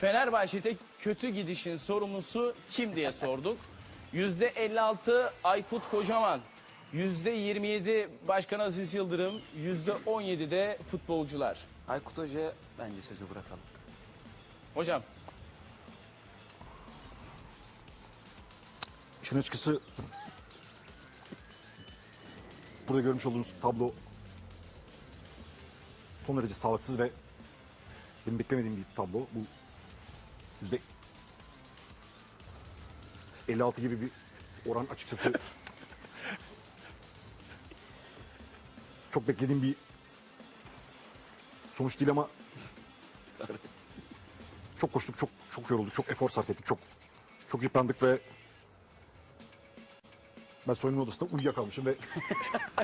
Fenerbahçe'de kötü gidişin sorumlusu kim diye sorduk. Yüzde 56 Aykut Kocaman, yüzde 27 Başkan Aziz Yıldırım, yüzde 17 de futbolcular. Aykut Hoca'ya bence sözü bırakalım. Hocam İşin açıkçası burada görmüş olduğunuz tablo son derece sağlıksız ve benim beklemediğim bir tablo. Bu yüzde 56 gibi bir oran açıkçası çok beklediğim bir sonuç değil ama çok koştuk, çok çok yorulduk, çok efor sarf ettik, çok çok yıprandık ve ben soyunma odasında uyuyakalmışım ve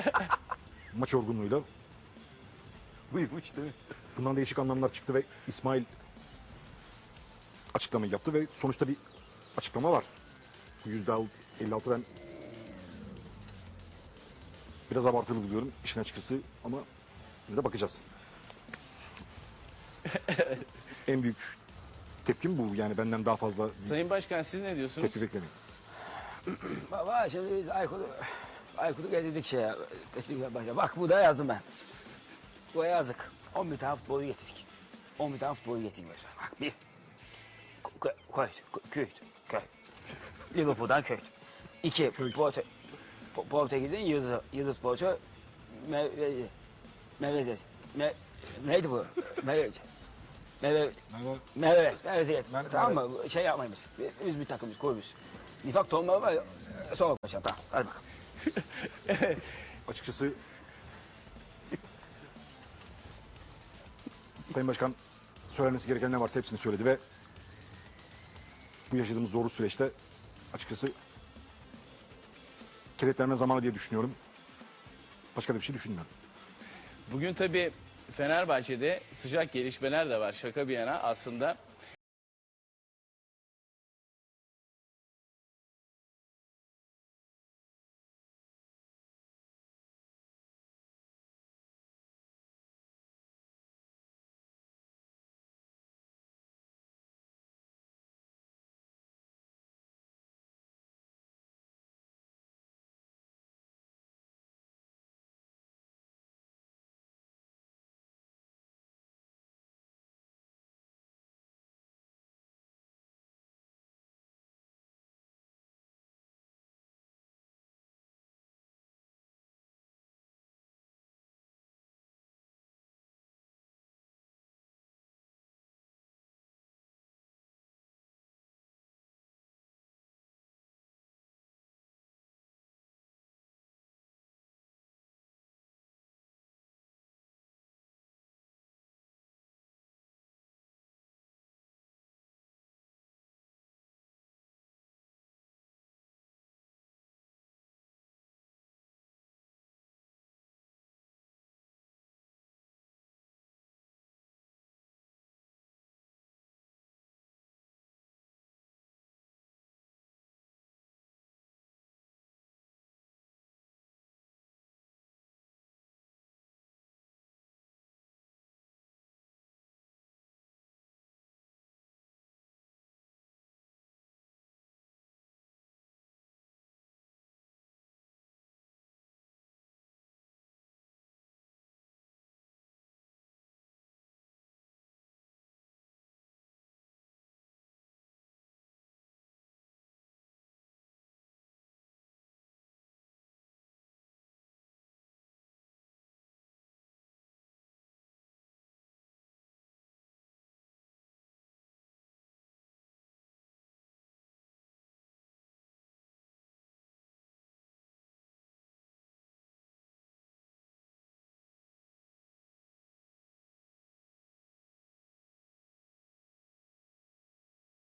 maç yorgunluğuyla Uyumuş değil mi? bundan değişik anlamlar çıktı ve İsmail açıklamayı yaptı ve sonuçta bir açıklama var. Bu yüzde 56 ben biraz abartılı buluyorum işin açıkçası ama yine de bakacağız. en büyük tepkim bu yani benden daha fazla Sayın Başkan siz ne diyorsunuz? tepki beklemeyin. Baba şimdi biz Aykut'u Aykut'u getirdik şeye. Teklif başa. Bak bu da yazdım ben. Bu yazık. 11 tane futbolu getirdik. 11 tane futbolu getirdik başa. Bak bir. Köy, köy, köy. Liverpool'dan köy. İki, Porte, Po- Portekiz'in yıldız, yıldız sporcu Mevlezi. Mevlezi. Me, neydi bu? Mevlezi. Mevlezi. Mevlez, Mevlez'e getir. Mer- Tamam mı? Şey yapmayız. Biz bir takımız, koymuş. Nifak tohumları var. Sonra konuşalım. Tamam. Hadi bakalım. Açıkçası Sayın Başkan söylenmesi gereken ne varsa hepsini söyledi ve bu yaşadığımız zorlu süreçte açıkçası kilitlenme zamanı diye düşünüyorum. Başka da bir şey düşünmüyorum. Bugün tabii Fenerbahçe'de sıcak gelişmeler de var şaka bir yana aslında.